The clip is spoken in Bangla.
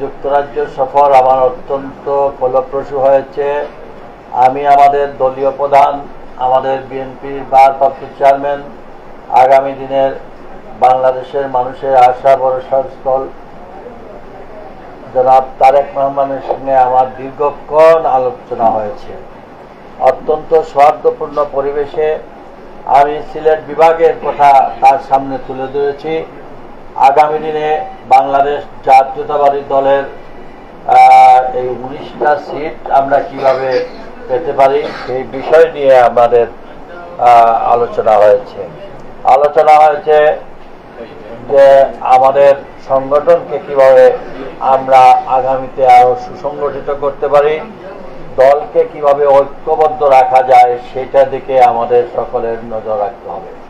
যুক্তরাজ্য সফর আমার অত্যন্ত ফলপ্রসূ হয়েছে। আমি আমাদের দলীয় প্রধান, আমাদের বিএনপির ভারপ্রাপ্ত চেয়ারম্যান, আগামী দিনের বাংলাদেশের মানুষের আশা, ভরসার স্থল জনাব তারেক রহমানের সঙ্গে আমার দীর্ঘক্ষণ আলোচনা হয়েছে। অত্যন্ত সৌহার্দ্যপূর্ণ পরিবেশে আমি সিলেট বিভাগের কথা তার সামনে তুলে ধরেছি। আগামী দিনে বাংলাদেশ জাতীয়তাবাদী দলের এই উনিশটা সিট আমরা কীভাবে পেতে পারি সেই বিষয় নিয়ে আমাদের আলোচনা হয়েছে। আলোচনা হয়েছে যে আমাদের সংগঠনকে কীভাবে আমরা আগামীতে আরও সুসংগঠিত করতে পারি, দলকে কীভাবে ঐক্যবদ্ধ রাখা যায়, সেটা দিকে আমাদের সকলের নজর রাখতে হবে।